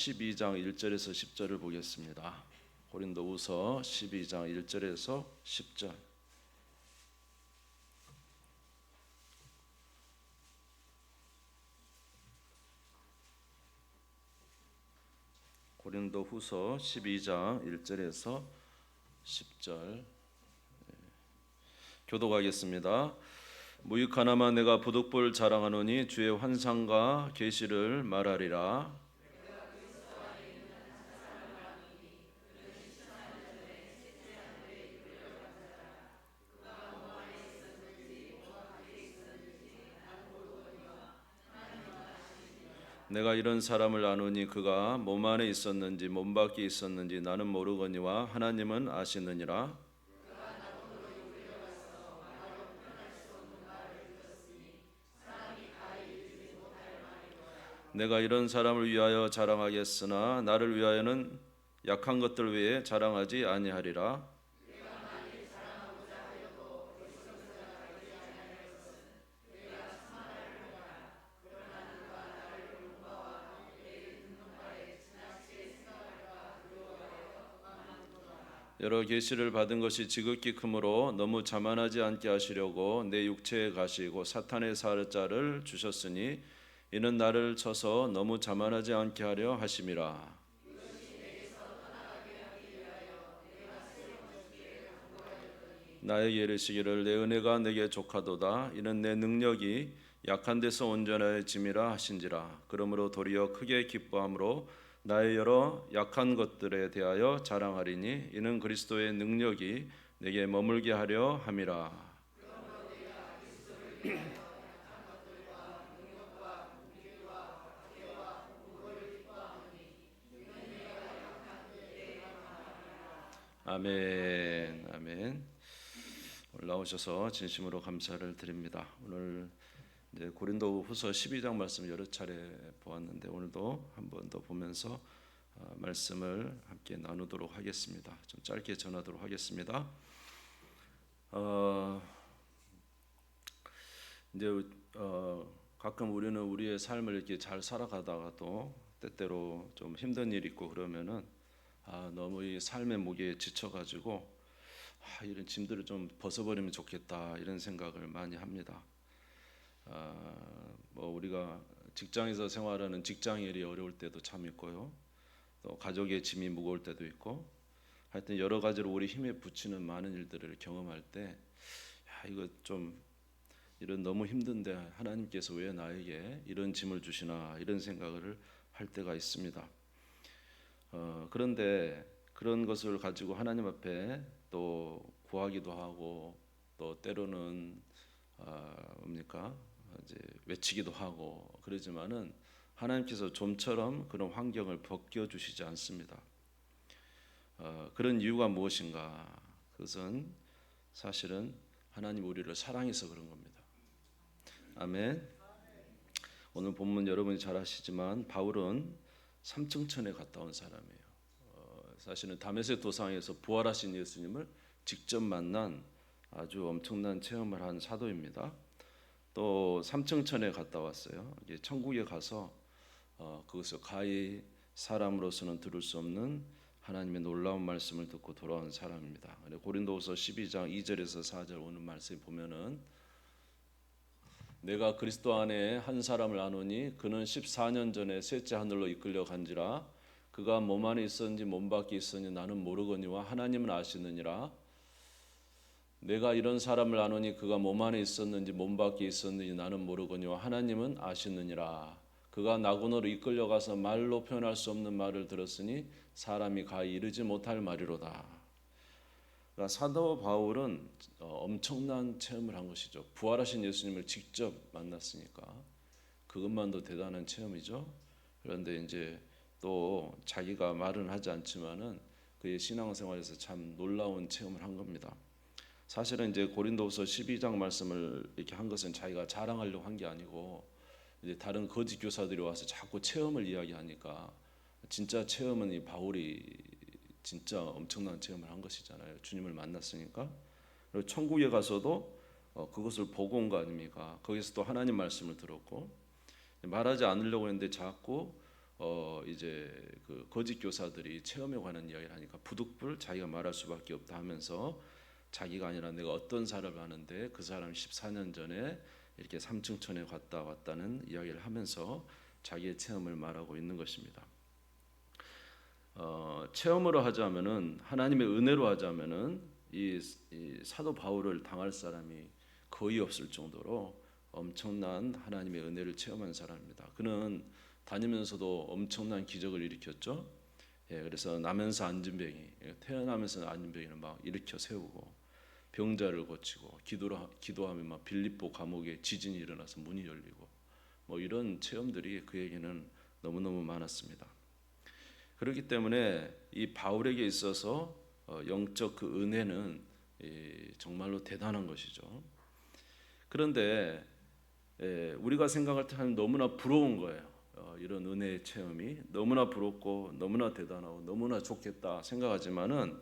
12장 1절에서 10절을 보겠습니다. 고린도후서 12장 1절에서 10절. 고린도후서 12장 1절에서 10절. 교도하겠습니다. 무익 하나만 내가 부득불 자랑하노니 주의 환상과 계시를 말하리라. 내가 이런 사람을 아노니 그가 몸 안에 있었는지 몸 밖에 있었는지 나는 모르거니와 하나님은 아시느니라. 내가 이런 사람을 위하여 자랑하겠으나 나를 위하여는 약한 것들 외에 자랑하지 아니하리라. 여러 계시를 받은 것이 지극히 크므로 너무 자만하지 않게 하시려고 내 육체에 가시고 사탄의 사자를 주셨으니 이는 나를 쳐서 너무 자만하지 않게 하려 하심이라. 나에게 이르시기를 내 은혜가 내게 족하도다 이는 내 능력이 약한 데서 온전해짐이라 하신지라 그러므로 도리어 크게 기뻐함으로 나의 여러 약한 것들에 대하여 자랑하리니 이는 그리스도의 능력이 내게 머물게 하려 함이라. 아멘 아멘. 올라오셔서 진심으로 감사를 드립니다. 오늘 이제 고린도 후서 12장 말씀 여러 차례 보았는데 오늘도 한 번 더 보면서 어, 말씀을 함께 나누도록 하겠습니다. 좀 짧게 전하도록 하겠습니다. 어, 이제 어, 가끔 우리는 우리의 삶을 이렇게 잘 살아가다가도 때때로 좀 힘든 일 있고 그러면은 아, 너무 이 삶의 무게에 지쳐가지고 아, 이런 짐들을 좀 벗어버리면 좋겠다 이런 생각을 많이 합니다. 아, 뭐 우리가 직장에서 생활하는 직장 일이 어려울 때도 참 있고요. 또 가족의 짐이 무거울 때도 있고 하여튼 여러 가지로 우리 힘에 부치는 많은 일들을 경험할 때 야, 이거 좀 이런 너무 힘든데 하나님께서 왜 나에게 이런 짐을 주시나 이런 생각을 할 때가 있습니다. 어, 그런데 그런 것을 가지고 하나님 앞에 또 구하기도 하고 또 때로는 아, 뭡니까 이제 외치기도 하고 그러지만은 하나님께서 좀처럼 그런 환경을 벗겨 주시지 않습니다. 어, 그런 이유가 무엇인가? 그것은 사실은 하나님 우리를 사랑해서 그런 겁니다. 아멘. 오늘 본문 여러분이 잘 아시지만 바울은 삼층천에 갔다 온 사람이에요. 어, 사실은 다메섹 도상에서 부활하신 예수님을 직접 만난 아주 엄청난 체험을 한 사도입니다. 또 삼층천에 갔다 왔어요. 천국에 가서 어, 그것을 가히 사람으로서는 들을 수 없는 하나님의 놀라운 말씀을 듣고 돌아온 사람입니다. 고린도후서 12장 2절에서 4절 오는 말씀 보면은 내가 그리스도 안에 한 사람을 아노니 그는 14년 전에 셋째 하늘로 이끌려 간지라 그가 몸 안에 있었는지 몸 밖에 있었는지 나는 모르거니와 하나님은 아시느니라 내가 이런 사람을 아노니 그가 몸 안에 있었는지 몸 밖에 있었는지 나는 모르거니와 하나님은 아시느니라 그가 나군으로 이끌려가서 말로 표현할 수 없는 말을 들었으니 사람이 가히 이르지 못할 말이로다 그러니까 사도 바울은 어, 엄청난 체험을 한 것이죠. 부활하신 예수님을 직접 만났으니까 그것만도 대단한 체험이죠. 그런데 이제 또 자기가 말은 하지 않지만은 그의 신앙생활에서 참 놀라운 체험을 한 겁니다. 사실은 이제 고린도후서 12장 말씀을 이렇게 한 것은 자기가 자랑하려고 한 게 아니고 이제 다른 거짓 교사들이 와서 자꾸 체험을 이야기하니까 진짜 체험은 이 바울이 진짜 엄청난 체험을 한 것이잖아요. 주님을 만났으니까. 그리고 천국에 가서도 어, 그것을 보고 온 거 아닙니까? 거기서 또 하나님 말씀을 들었고 말하지 않으려고 했는데 자꾸 어 이제 그 거짓 교사들이 체험에 관한 이야기를 하니까 부득불 자기가 말할 수밖에 없다 하면서 자기가 아니라 내가 어떤 사람을 아는데 그 사람 14년 전에 이렇게 삼층천에 갔다 왔다는 이야기를 하면서 자기의 체험을 말하고 있는 것입니다. 어, 체험으로 하자면은 하나님의 은혜로 하자면은 이, 이 사도 바울을 당할 사람이 거의 없을 정도로 엄청난 하나님의 은혜를 체험한 사람입니다. 그는 다니면서도 엄청난 기적을 일으켰죠. 예, 그래서 나면서 병이 태어나면서 병이를 막 일으켜 세우고 병자를 고치고 기도를 기도하면 막 빌립보 감옥에 지진이 일어나서 문이 열리고 뭐 이런 체험들이 그에게는 너무 너무 많았습니다. 그렇기 때문에 이 바울에게 있어서 어, 영적 그 은혜는 이 정말로 대단한 것이죠. 그런데 예, 우리가 생각할 때는 너무나 부러운 거예요. 어, 이런 은혜의 체험이 너무나 부럽고 너무나 대단하고 너무나 좋겠다 생각하지만은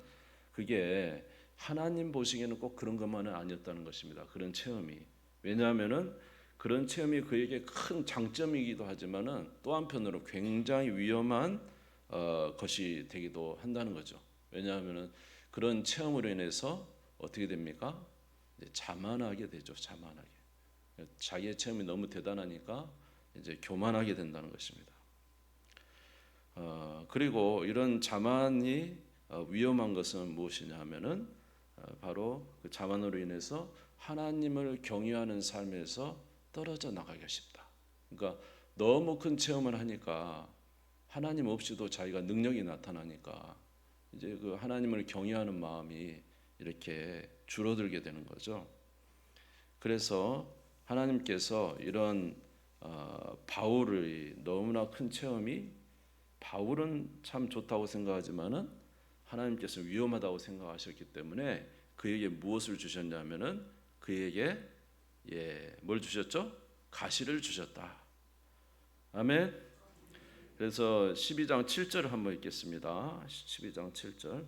그게 하나님 보시기에는 꼭 그런 것만은 아니었다는 것입니다. 그런 체험이 왜냐하면은 그런 체험이 그에게 큰 장점이기도 하지만은 또 한편으로 굉장히 위험한 어, 것이 되기도 한다는 거죠. 왜냐하면은 그런 체험으로 인해서 어떻게 됩니까? 자만하게 되죠. 자만하게. 자기의 체험이 너무 대단하니까 이제 교만하게 된다는 것입니다. 어, 그리고 이런 자만이 어, 위험한 것은 무엇이냐 하면은 어, 바로 그 자만으로 인해서 하나님을 경외하는 삶에서 떨어져 나가기가 쉽다. 그러니까 너무 큰 체험을 하니까 하나님 없이도 자기가 능력이 나타나니까 이제 그 하나님을 경외하는 마음이 이렇게 줄어들게 되는 거죠. 그래서 하나님께서 이런 어, 바울의 너무나 큰 체험이 바울은 참 좋다고 생각하지만은 하나님께서 위험하다고 생각하셨기 때문에 그에게 무엇을 주셨냐면은 그에게 예, 뭘 주셨죠? 가시를 주셨다. 아멘. 그래서 12장 7절을 한번 읽겠습니다. 12장 7절.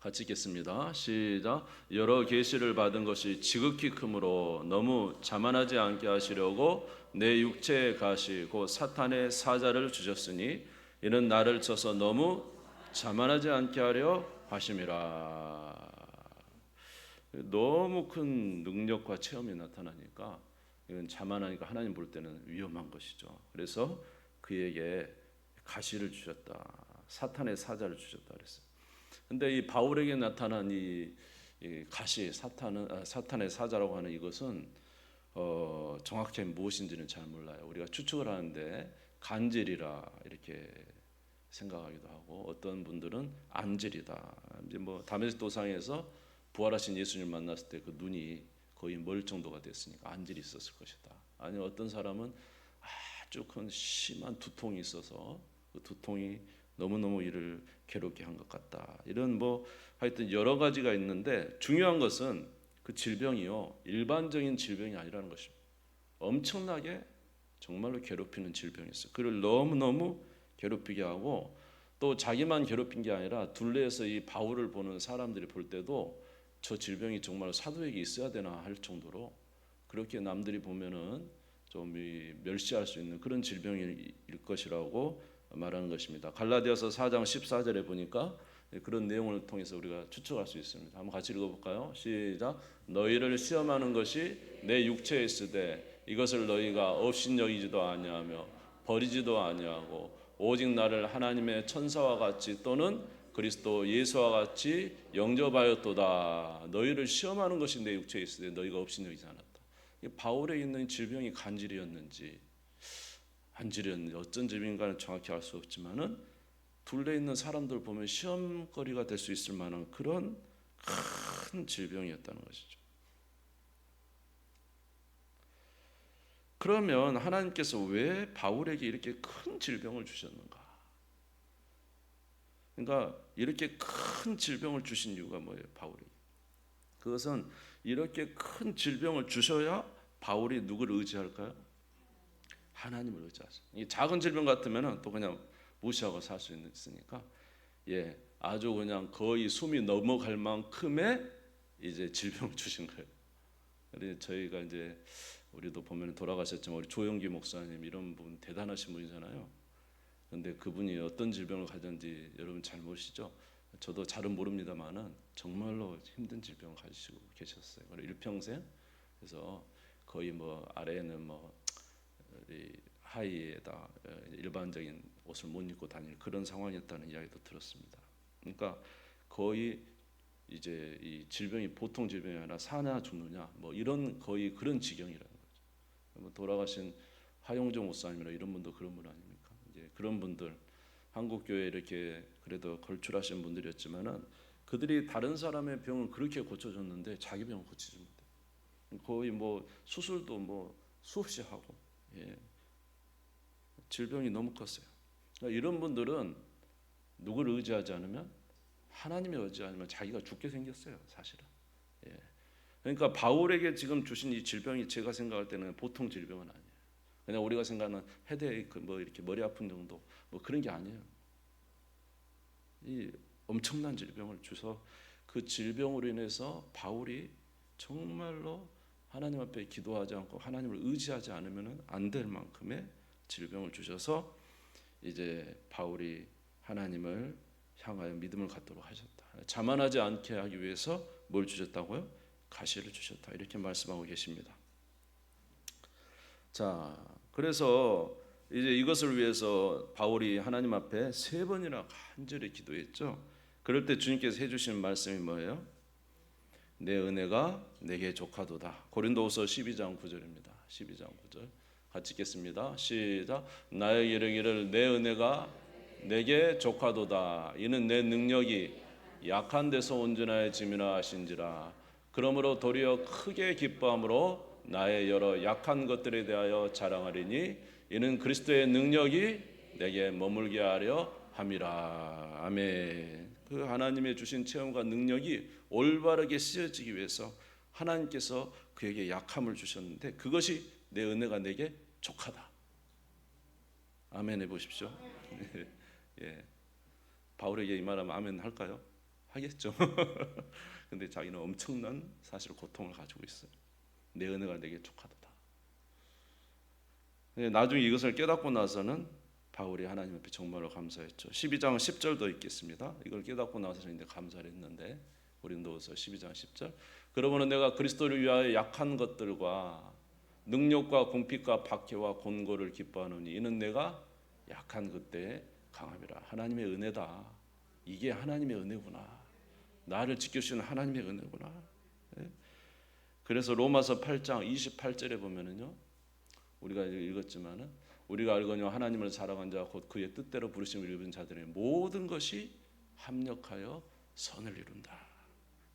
같이 읽겠습니다. 시작. 여러 계시를 받은 것이 지극히 크므로 너무 자만하지 않게 하시려고 내 육체의 가시 곧 사탄의 사자를 주셨으니 이는 나를 쳐서 너무 자만하지 않게 하려 하심이라. 너무 큰 능력과 체험이 나타나니까 이건 자만하니까 하나님 볼 때는 위험한 것이죠. 그래서 그에게 가시를 주셨다. 사탄의 사자를 주셨다 그랬어요. 근데 이 바울에게 나타난 이, 이 가시 사탄은 아, 사탄의 사자라고 하는 이것은 어, 정확히 무엇인지는 잘 몰라요. 우리가 추측을 하는데 간질이라 이렇게 생각하기도 하고 어떤 분들은 안질이다. 이제 뭐 다메섹 도상에서 부활하신 예수님을 만났을 때 그 눈이 거의 멀 정도가 됐으니까 안질이 있었을 것이다. 아니 어떤 사람은 아주 큰 심한 두통이 있어서 그 두통이 너무 너무 이를 괴롭게 한 것 같다. 이런 뭐 하여튼 여러 가지가 있는데 중요한 것은 그 질병이요 일반적인 질병이 아니라는 것입니다. 엄청나게 정말로 괴롭히는 질병이었어요. 그를 너무 너무 괴롭히게 하고 또 자기만 괴롭힌 게 아니라 둘레에서 이 바울을 보는 사람들이 볼 때도 저 질병이 정말 사도에게 있어야 되나 할 정도로 그렇게 남들이 보면은 좀 멸시할 수 있는 그런 질병일 것이라고 말하는 것입니다. 갈라디아서 4장 14절에 보니까 그런 내용을 통해서 우리가 추측할 수 있습니다. 한번 같이 읽어볼까요? 시작. 너희를 시험하는 것이 내 육체에 있으되 이것을 너희가 업신여기지도 아니하며 버리지도 아니하고 오직 나를 하나님의 천사와 같이 또는 그리스도 예수와 같이 영접하였도다. 너희를 시험하는 것이 내 육체에 있으되 너희가 업신여기지 않았다. 바울에 있는 질병이 간질이었는지 한질은 어떤 질병인가는 정확히 알 수 없지만은 둘레 있는 사람들 보면 시험거리가 될 수 있을 만한 그런 큰 질병이었다는 것이죠. 그러면 하나님께서 왜 바울에게 이렇게 큰 질병을 주셨는가? 그러니까 이렇게 큰 질병을 주신 이유가 뭐예요? 바울에게. 그것은 이렇게 큰 질병을 주셔야 바울이 누구를 의지할까요? 하나님을 의지하죠. 이 작은 질병 같으면은 또 그냥 무시하고 살 수 있으니까 예 아주 그냥 거의 숨이 넘어갈 만큼의 이제 질병을 주신 거예요. 그래서 저희가 이제 우리도 보면 돌아가셨지만 우리 조영기 목사님 이런 분 대단하신 분이잖아요. 근데 그분이 어떤 질병을 가졌는지 여러분 잘 모르시죠? 저도 잘은 모릅니다만은 정말로 힘든 질병을 가지고 계셨어요. 그리고 일평생 그래서 거의 뭐 아래에는 뭐 어, 일반적인 옷을 못 입고 다닐 그런 상황이었다는 이야기도 들었습니다. 그러니까 거의 이제 이 질병이 보통 질병이 아니라 사냐 죽느냐 뭐 이런 거의 그런 지경이라는 거죠. 뭐 돌아가신 하용정 목사님이나 이런 분도 그런 분 아닙니까? 그런 분들 한국 교회 이렇게 그래도 걸출하신 분들이었지만은 그들이 다른 사람의 병을 그렇게 고쳐줬는데 자기 병을 고치지 못해. 거의 뭐 수술도 뭐 수없이 하고 예. 질병이 너무 컸어요. 그러니까 이런 분들은 누구를 의지하지 않으면 하나님을 의지하면 자기가 죽게 생겼어요, 사실은. 예. 그러니까 바울에게 지금 주신 이 질병이 제가 생각할 때는 보통 질병은 아니에요. 그냥 우리가 생각하는 헤드에이크 뭐 이렇게 머리 아픈 정도 뭐 그런 게 아니에요. 이 엄청난 질병을 주서 그 질병으로 인해서 바울이 정말로 하나님 앞에 기도하지 않고 하나님을 의지하지 않으면 안 될 만큼의 질병을 주셔서 이제 바울이 하나님을 향하여 믿음을 갖도록 하셨다. 자만하지 않게 하기 위해서 뭘 주셨다고요? 가시를 주셨다. 이렇게 말씀하고 계십니다. 자, 그래서 이제 이것을 위해서 바울이 하나님 앞에 세 번이나 간절히 기도했죠. 그럴 때 주님께서 해주시는 말씀이 뭐예요? 내 은혜가 내게 족하도다. 고린도후서 12장 9절입니다. 12장 9절 같이 읽겠습니다. 시작. 나의 이르기를 내 은혜가 내게 족하도다. 이는 내 능력이 약한 데서 온전하여 짐이라 하신지라. 그러므로 도리어 크게 기뻐함으로 나의 여러 약한 것들에 대하여 자랑하리니 이는 그리스도의 능력이 내게 머물게 하려 함이라. 아멘. 그 하나님의 주신 체험과 능력이 올바르게 쓰여지기 위해서 하나님께서 그에게 약함을 주셨는데 그것이 내 은혜가 내게 족하다. 아멘 해 보십시오. 예. 바울에게 이 말하면 아멘 할까요? 하겠죠. 근데 자기는 엄청난 사실 고통을 가지고 있어요. 내 은혜가 내게 족하다. 나중에 이것을 깨닫고 나서는 바울이 하나님 앞에 정말로 감사했죠. 12장 10절도 있겠습니다. 이걸 깨닫고 나서는 이제 감사를 했는데 고린도후서 12장 10절. 그러므로 내가 그리스도를 위하여 약한 것들과 능력과 궁핍과 박해와 곤고를 기뻐하노니 이는 내가 약한 그때 강함이라 하나님의 은혜다. 이게 하나님의 은혜구나. 나를 지켜주시는 하나님의 은혜구나. 예? 그래서 로마서 8장 28절에 보면은요. 우리가 읽었지만은 우리가 알거니와 하나님을 사랑한 자 곧 그의 뜻대로 부르심을 입은 자들의 모든 것이 합력하여 선을 이룬다.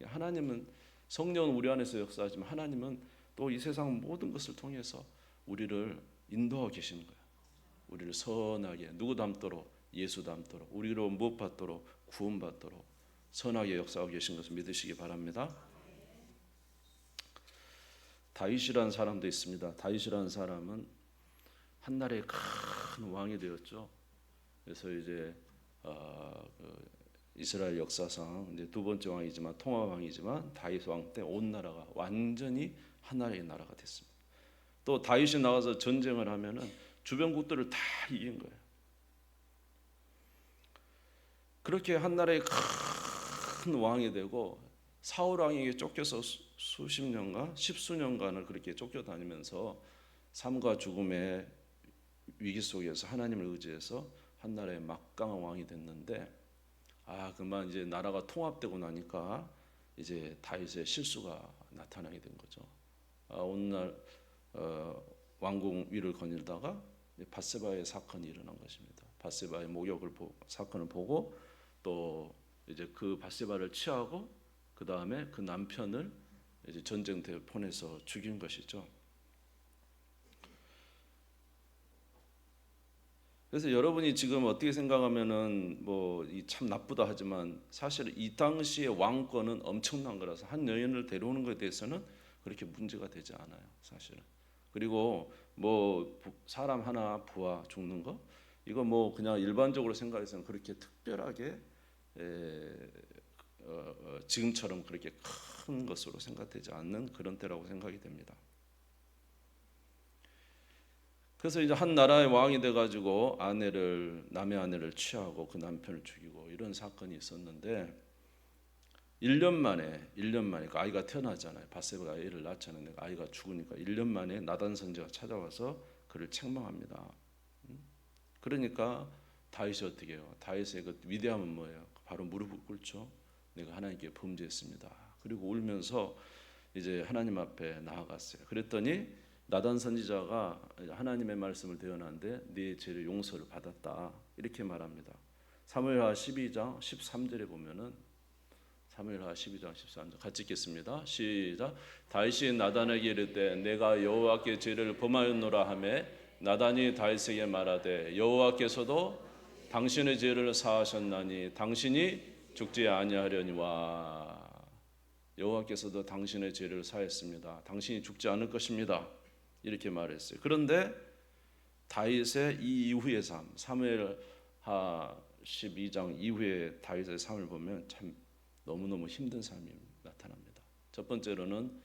하나님은 성령은 우리 안에서 역사하지만 하나님은 또 이 세상 모든 것을 통해서 우리를 인도하고 계시는 거예요. 우리를 선하게 누구 닮도록 예수 닮도록 우리로 무엇 받도록 구원 받도록 선하게 역사하고 계신 것을 믿으시기 바랍니다. 다윗이라는 사람도 있습니다. 다윗이라는 사람은 한 나라의 큰 왕이 되었죠. 그래서 이제 어, 그 이스라엘 역사상 이제 두 번째 왕이지만 통화 왕이지만 다윗 왕 때 온 나라가 완전히 하나의 나라가 됐습니다. 또 다윗이 나가서 전쟁을 하면은 주변국들을 다 이긴 거예요. 그렇게 한 나라의 큰 왕이 되고 사울 왕에게 쫓겨서 수십 년간, 십수 년간을 그렇게 쫓겨 다니면서 삶과 죽음의 위기 속에서 하나님을 의지해서 한 나라의 막강한 왕이 됐는데 아 그만 이제 나라가 통합되고 나니까 이제 다윗의 실수가 나타나게 된 거죠. 아, 어느 날 어, 왕궁 위를 거닐다가 바세바의 사건이 일어난 것입니다. 바세바의 목욕을 보, 사건을 보고 또 이제 그 바세바를 취하고 그 다음에 그 남편을 이제 전쟁터에 보내서 죽인 것이죠. 그래서 여러분이 지금 어떻게 생각하면은 뭐 참 나쁘다 하지만 사실 이 당시의 왕권은 엄청난 거라서 한 여인을 데려오는 것에 대해서는 그렇게 문제가 되지 않아요, 사실은. 그리고 뭐 사람 하나 부하 죽는 거 이거 뭐 그냥 일반적으로 생각해서는 그렇게 특별하게 에, 어, 어, 지금처럼 그렇게 큰 것으로 생각되지 않는 그런 때라고 생각이 됩니다. 그래서 이제 한 나라의 왕이 돼 가지고 아내를 남의 아내를 취하고 그 남편을 죽이고 이런 사건이 있었는데 1년 만에 1년 만에 그 아이가 태어나잖아요. 바세바가 아이를 낳잖아요. 근데 아이가 죽으니까 1년 만에 나단 선지가 찾아와서 그를 책망합니다. 음? 그러니까 다윗이 어떻게 해요? 다윗의 그 위대함은 뭐예요? 바로 무릎을 꿇죠. 내가 하나님께 범죄했습니다. 그리고 울면서 이제 하나님 앞에 나아갔어요. 그랬더니 나단 선지자가 하나님의 말씀을 대언하는데 네 죄를 용서를 받았다 이렇게 말합니다. 사무엘하 12장 13절에 보면은 사무엘하 12장 13절 같이 읽겠습니다. 시작. 다윗이 나단에게 이르되 내가 여호와께 죄를 범하였노라 하매 나단이 다윗에게 말하되 여호와께서도 당신의 죄를 사하셨나니 당신이 죽지 아니하려니와 여호와께서도 당신의 죄를 사했습니다. 당신이 죽지 않을 것입니다. 이렇게 말했어요. 그런데 다윗의 이 이후의 삶, 사무엘하 12장 이후의 다윗의 삶을 보면 참 너무너무 힘든 삶이 나타납니다. 첫 번째로는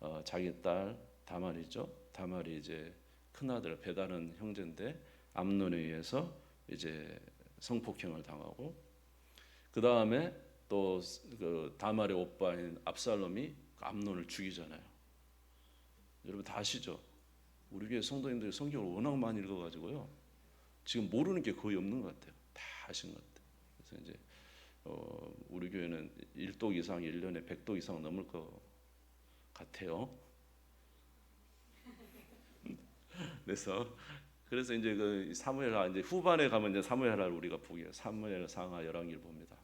어, 자기 딸 다말이죠. 다말이 이제 큰 아들 배다른 형제인데 암논에 의해서 이제 성폭행을 당하고 그 다음에 또 그 다말의 오빠인 압살롬이 암논을 죽이잖아요. 여러분 다 아시죠? 우리 교회 성도님들이 성경을 워낙 많이 읽어가지고요. 지금 모르는 게 거의 없는 것 같아요. 다 아시는 것 같아요. 그래서 이제 어, 우리 교회는 1독 이상 1년에 100독 이상 넘을 것 같아요. 그래서 그래서 이제 그 사무엘하 이제 후반에 가면 이제 사무엘하를 우리가 보게 사무엘 상하 열왕기를 봅니다.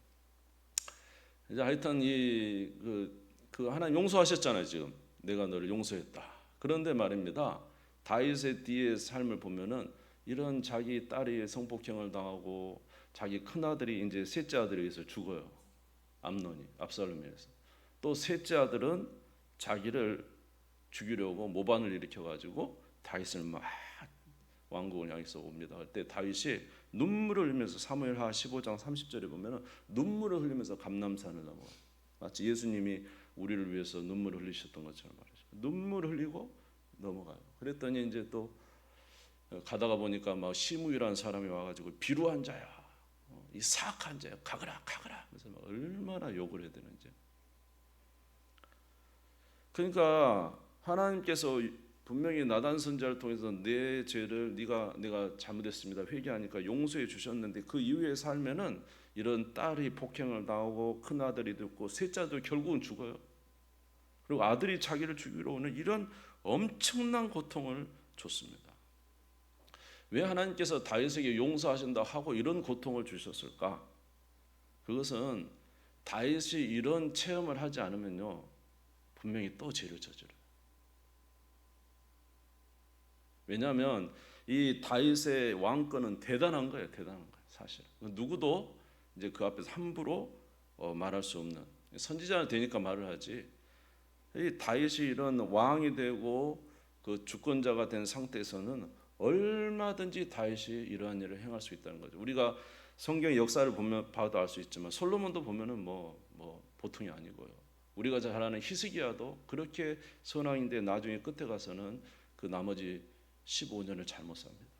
이제 하여튼 이그 그 하나님 용서하셨잖아요 지금 내가 너를 용서했다. 그런데 말입니다. 다윗의 뒤의 삶을 보면은 이런 자기 딸이 성폭행을 당하고 자기 큰 아들이 이제 셋째 아들에 의해서 죽어요. 암논이 압살롬에 의해서. 또 셋째 아들은 자기를 죽이려고 모반을 일으켜 가지고 다윗을 막 왕국을 향해서 옵니다. 그때 다윗이 눈물을 흘리면서 사무엘하 15장 30절에 보면은 눈물을 흘리면서 감남산을 넘어. 마치 예수님이 우리를 위해서 눈물을 흘리셨던 것처럼 말이죠. 눈물 흘리고 넘어가요. 그랬더니 이제 또 가다가 보니까 막 시무이라는 사람이 와가지고 비루한 자야, 어, 이 사악한 자야, 가거라, 가거라. 그래서 막 얼마나 욕을 해야 되는지. 그러니까 하나님께서 분명히 나단 선자를 통해서 내 죄를 네가 내가 잘못했습니다 회개하니까 용서해 주셨는데 그 이후의 삶에는 이런 딸이 폭행을 당하고 큰 아들이 듣고 셋째도 결국은 죽어요. 그리고 아들이 자기를 죽이러 오는 이런 엄청난 고통을 줬습니다. 왜 하나님께서 다윗에게 용서하신다 하고 이런 고통을 주셨을까? 그것은 다윗이 이런 체험을 하지 않으면요 분명히 또 죄를 저질러요. 왜냐하면 이 다윗의 왕권은 대단한 거예요, 대단한 거예요, 사실. 누구도 이제 그 앞에서 함부로 어, 말할 수 없는 선지자는 되니까 말을 하지. 이 다윗이 이런 왕이 되고 그 주권자가 된 상태에서는 얼마든지 다윗이 이러한 일을 행할 수 있다는 거죠. 우리가 성경 역사를 보면 봐도 알 수 있지만 솔로몬도 보면은 뭐, 뭐 보통이 아니고요. 우리가 잘 아는 히스기야도 그렇게 선왕인데 나중에 끝에 가서는 그 나머지 15년을 잘못 삽니다.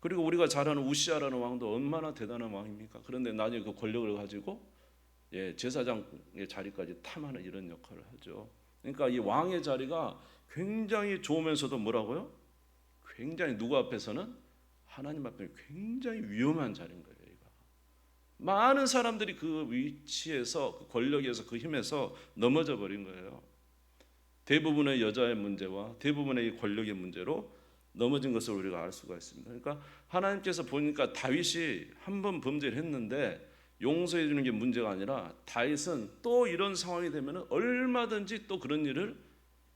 그리고 우리가 잘 아는 우시아라는 왕도 얼마나 대단한 왕입니까? 그런데 나중에 그 권력을 가지고 예, 제사장의 자리까지 탐하는 이런 역할을 하죠. 그러니까 이 왕의 자리가 굉장히 좋으면서도 뭐라고요? 굉장히 누구 앞에서는 하나님 앞에 굉장히 위험한 자리인 거예요. 얘가. 많은 사람들이 그 위치에서 그 권력에서 그 힘에서 넘어져 버린 거예요. 대부분의 여자의 문제와 대부분의 권력의 문제로 넘어진 것을 우리가 알 수가 있습니다. 그러니까 하나님께서 보니까 다윗이 한 번 범죄를 했는데 용서해 주는 게 문제가 아니라 다윗은 또 이런 상황이 되면 얼마든지 또 그런 일을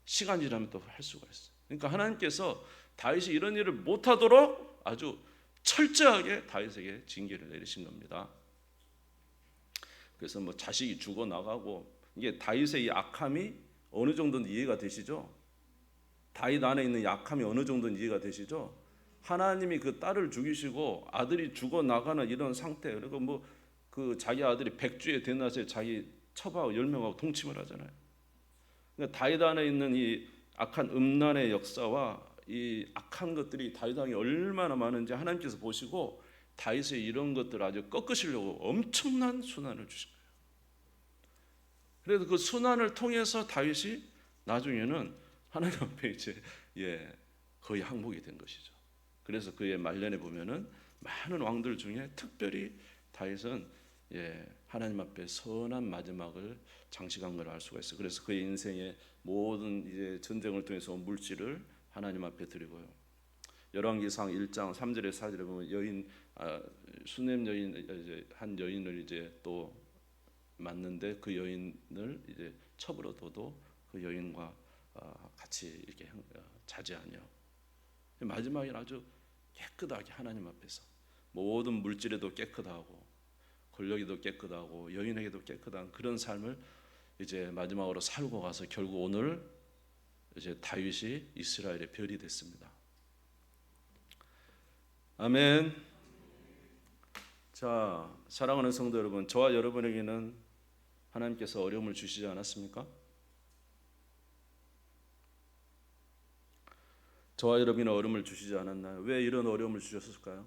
시간이 지나면 또 할 수가 있어요. 그러니까 하나님께서 다윗이 이런 일을 못하도록 아주 철저하게 다윗에게 징계를 내리신 겁니다. 그래서 뭐 자식이 죽어 나가고 이게 다윗의 이 악함이 어느 정도는 이해가 되시죠? 다윗 안에 있는 약함이 어느 정도는 이해가 되시죠? 하나님이 그 딸을 죽이시고 아들이 죽어 나가는 이런 상태 그리고 뭐 그 자기 아들이 백주에 대낮에 자기 처바하고 열 명하고 동침을 하잖아요. 그러니까 다윗 안에 있는 이 악한 음란의 역사와 이 악한 것들이 다윗 왕에 얼마나 많은지 하나님께서 보시고 다윗의 이런 것들 아주 꺾으시려고 엄청난 순환을 주신 거예요. 그래서 그 순환을 통해서 다윗이 나중에는 하나님 앞에 이제 예 거의 항복이 된 것이죠. 그래서 그의 말년에 보면은 많은 왕들 중에 특별히 다윗은 예 하나님 앞에 선한 마지막을 장식한 걸 알 수가 있어요. 그래서 그의 인생의 모든 이제 전쟁을 통해서 온 물질을 하나님 앞에 드리고요. 열왕기상 1장 3절에 4절에 보면 여인 아, 수냄 여인 한 여인을 이제 또 맞는데 그 여인을 이제 첩으로 둬도 그 여인과 어, 같이 이렇게 행- 어, 자제하며 마지막에 아주 깨끗하게 하나님 앞에서 모든 물질에도 깨끗하고 권력에도 깨끗하고 여인에게도 깨끗한 그런 삶을 이제 마지막으로 살고 가서 결국 오늘 이제 다윗이 이스라엘의 별이 됐습니다. 아멘. 자, 사랑하는 성도 여러분, 저와 여러분에게는 하나님께서 어려움을 주시지 않았습니까? 저와 여러분이 어려움을 주시지 않았나요? 왜 이런 어려움을 주셨을까요?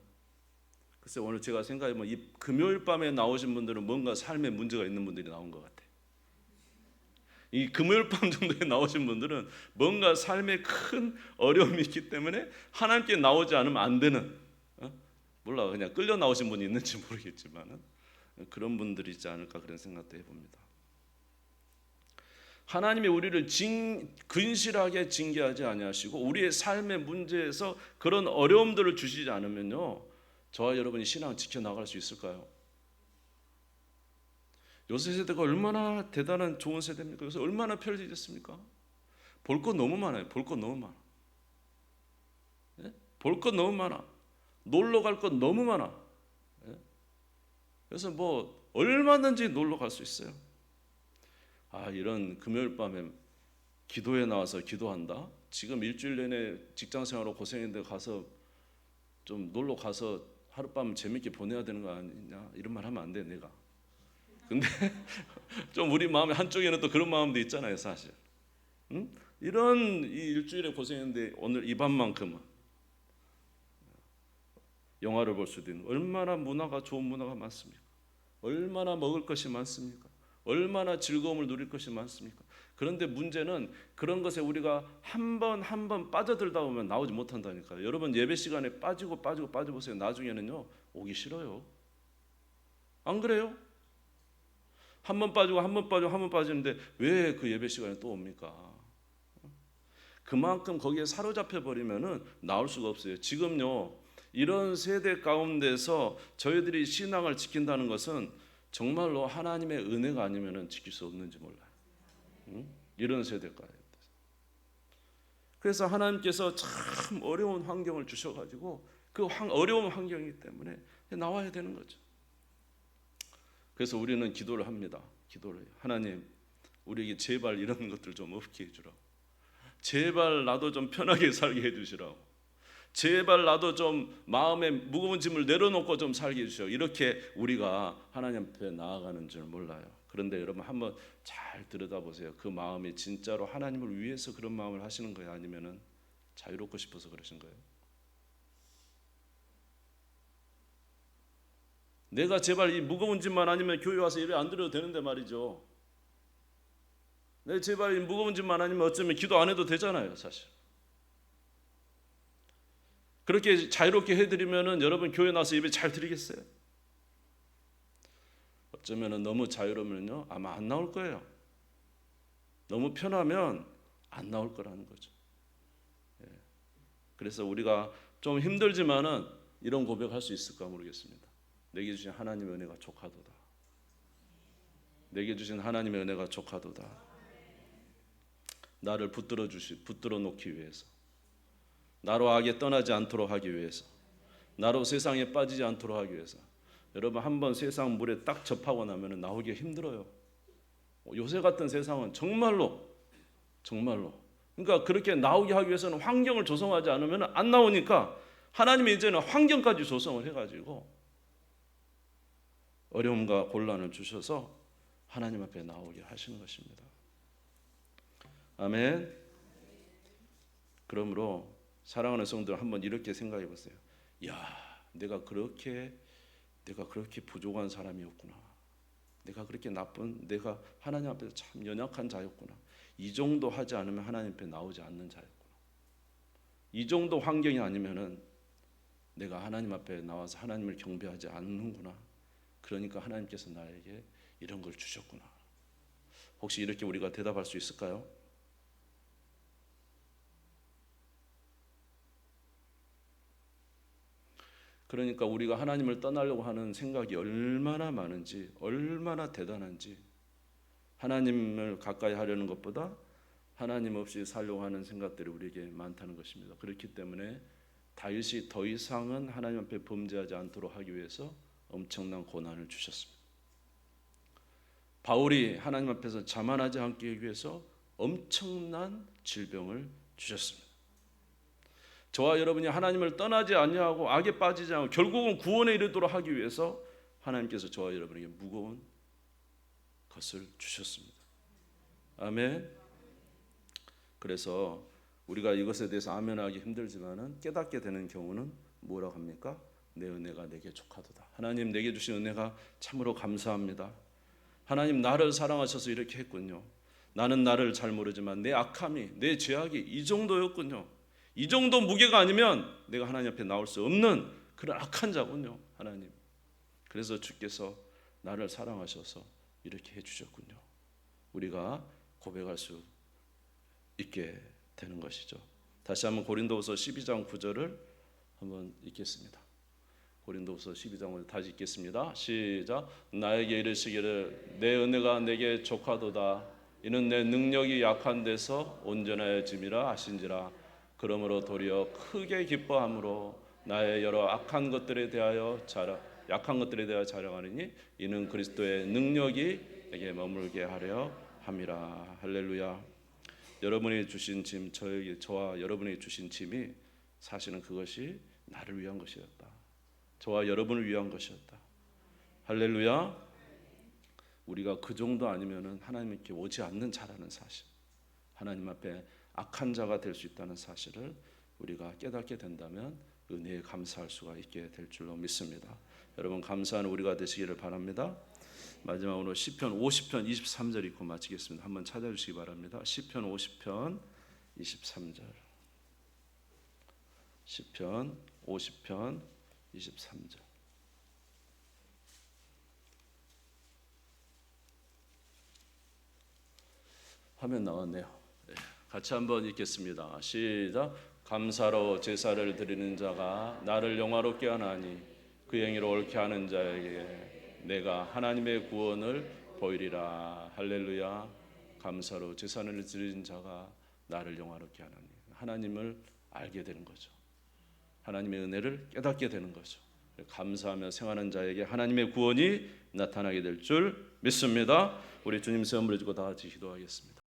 글쎄 오늘 제가 생각해보면 이 금요일 밤에 나오신 분들은 뭔가 삶에 문제가 있는 분들이 나온 것 같아요. 이 금요일 밤 정도에 나오신 분들은 뭔가 삶에 큰 어려움이 있기 때문에 하나님께 나오지 않으면 안 되는 어? 몰라 그냥 끌려 나오신 분이 있는지 모르겠지만은 그런 분들이 있지 않을까 그런 생각도 해봅니다. 하나님이 우리를 징, 근실하게 징계하지 아니하시고 우리의 삶의 문제에서 그런 어려움들을 주시지 않으면요 저와 여러분이 신앙 지켜 나갈 수 있을까요? 요새 세대가 얼마나 대단한 좋은 세대입니까? 요새 얼마나 편리해졌습니까? 볼 것 너무 많아요. 볼 것 너무 많아. 예? 볼것 너무 많아. 놀러 갈 것 너무 많아. 예? 그래서 뭐 얼마든지 놀러 갈 수 있어요. 아 이런 금요일 밤에 기도에 나와서 기도한다. 지금 일주일 내내 직장 생활로 고생했는데 가서 좀 놀러 가서 하룻밤 재밌게 보내야 되는 거 아니냐 이런 말 하면 안 돼 내가. 근데 좀 우리 마음에 한쪽에는 또 그런 마음도 있잖아요 사실. 응? 이런 이 일주일에 고생했는데 오늘 이 밤만큼은 영화를 볼 수도 있는 얼마나 문화가 좋은 문화가 많습니까? 얼마나 먹을 것이 많습니까? 얼마나 즐거움을 누릴 것이 많습니까? 그런데 문제는 그런 것에 우리가 한 번 한 번 빠져들다 보면 나오지 못한다니까요. 여러분 예배 시간에 빠지고 빠지고 빠져보세요. 나중에는요 오기 싫어요. 안 그래요? 한 번 빠지고 한 번 빠지고 한 번 빠지는데 왜 그 예배 시간에 또 옵니까? 그만큼 거기에 사로잡혀 버리면은 나올 수가 없어요. 지금요 이런 세대 가운데서 저희들이 신앙을 지킨다는 것은 정말로 하나님의 은혜가 아니면은 지킬 수 없는지 몰라요. 응? 이런 세대가 그래서 하나님께서 참 어려운 환경을 주셔가지고 그 환- 어려운 환경이기 때문에 나와야 되는 거죠. 그래서 우리는 기도를 합니다. 기도를 해요. 하나님, 우리에게 제발 이런 것들 좀 없게 해주라. 제발 나도 좀 편하게 살게 해주시라고. 제발 나도 좀 마음에 무거운 짐을 내려놓고 좀 살게 해주시오. 이렇게 우리가 하나님 앞에 나아가는 줄 몰라요. 그런데 여러분 한번 잘 들여다보세요. 그 마음이 진짜로 하나님을 위해서 그런 마음을 하시는 거예요? 아니면은 자유롭고 싶어서 그러신 거예요? 내가 제발 이 무거운 짐만 아니면 교회 와서 예배 안 드려도 되는데 말이죠. 내 제발 이 무거운 짐만 아니면 어쩌면 기도 안 해도 되잖아요, 사실. 그렇게 자유롭게 해드리면은 여러분 교회 나서 예배 잘 드리겠어요? 어쩌면은 너무 자유로우면요 아마 안 나올 거예요. 너무 편하면 안 나올 거라는 거죠. 예. 그래서 우리가 좀 힘들지만은 이런 고백할 수 있을까 모르겠습니다. 내게 주신 하나님의 은혜가 족하도다. 내게 주신 하나님의 은혜가 족하도다. 나를 붙들어 주시 붙들어 놓기 위해서 나로 악에 떠나지 않도록 하기 위해서 나로 세상에 빠지지 않도록 하기 위해서 여러분 한번 세상 물에 딱 접하고 나면 나오기 힘들어요. 요새 같은 세상은 정말로 정말로 그러니까 그렇게 나오게 하기 위해서는 환경을 조성하지 않으면 안 나오니까 하나님이 이제는 환경까지 조성을 해가지고 어려움과 곤란을 주셔서 하나님 앞에 나오게 하시는 것입니다. 아멘. 그러므로 사랑하는 성도들 한번 이렇게 생각해 보세요. 야, 내가 그렇게 내가 그렇게 부족한 사람이었구나. 내가 그렇게 나쁜 내가 하나님 앞에서 참 연약한 자였구나. 이 정도 하지 않으면 하나님 앞에 나오지 않는 자였구나. 이 정도 환경이 아니면은 내가 하나님 앞에 나와서 하나님을 경배하지 않는구나. 그러니까 하나님께서 나에게 이런 걸 주셨구나. 혹시 이렇게 우리가 대답할 수 있을까요? 그러니까 우리가 하나님을 떠나려고 하는 생각이 얼마나 많은지, 얼마나 대단한지, 하나님을 가까이 하려는 것보다 하나님 없이 살려고 하는 생각들이 우리에게 많다는 것입니다. 그렇기 때문에 다윗이 더 이상은 하나님 앞에 범죄하지 않도록 하기 위해서 엄청난 고난을 주셨습니다. 바울이 하나님 앞에서 자만하지 않게 하기 위해서 엄청난 질병을 주셨습니다. 저와 여러분이 하나님을 떠나지 아니하고 악에 빠지지 않고 결국은 구원에 이르도록 하기 위해서 하나님께서 저와 여러분에게 무거운 것을 주셨습니다. 아멘. 그래서 우리가 이것에 대해서 아멘하기 힘들지만은 깨닫게 되는 경우는 뭐라고 합니까? 내 은혜가 내게 족하도다. 하나님 내게 주신 은혜가 참으로 감사합니다. 하나님 나를 사랑하셔서 이렇게 했군요. 나는 나를 잘 모르지만 내 악함이 내 죄악이 이 정도였군요. 이 정도 무게가 아니면 내가 하나님 앞에 나올 수 없는 그런 악한 자군요. 하나님. 그래서 주께서 나를 사랑하셔서 이렇게 해 주셨군요. 우리가 고백할 수 있게 되는 것이죠. 다시 한번 고린도후서 12장 9절을 한번 읽겠습니다. 고린도후서 12장을 다시 읽겠습니다. 시작. 나에게 이르시기를 내 은혜가 내게 족하도다. 이는 내 능력이 약한 데서 온전해짐이라 하신지라. 그러므로 도리어 크게 기뻐함으로 나의 여러 악한 것들에 대하여 자랑 약한 것들에 대하여 자랑하느니 이는 그리스도의 능력이 내게 머물게 하려 함이라. 할렐루야. 여러분이 주신 짐 저에게 저와 여러분이 주신 짐이 사실은 그것이 나를 위한 것이었다. 저와 여러분을 위한 것이었다. 할렐루야. 우리가 그 정도 아니면은 하나님께 오지 않는 자라는 사실. 하나님 앞에 악한 자가 될 수 있다는 사실을 우리가 깨닫게 된다면 은혜에 감사할 수가 있게 될 줄로 믿습니다. 여러분 감사하는 우리가 되시기를 바랍니다. 마지막으로 시편 50편 23절 읽고 마치겠습니다. 한번 찾아주시기 바랍니다. 시편 50편 23절. 시편 50편 23절. 화면 나왔네요. 네, 같이 한번 읽겠습니다. 시작. 감사로 제사를 드리는 자가 나를 영화롭게 하나니 그 행위로 옳게 하는 자에게 내가 하나님의 구원을 보이리라. 할렐루야. 감사로 제사를 드리는 자가 나를 영화롭게 하나니 하나님을 알게 되는 거죠. 하나님의 은혜를 깨닫게 되는 거죠. 감사하며 생하는 자에게 하나님의 구원이 나타나게 될 줄 믿습니다. 우리 주님 세움 부르고 다 같이 기도하겠습니다.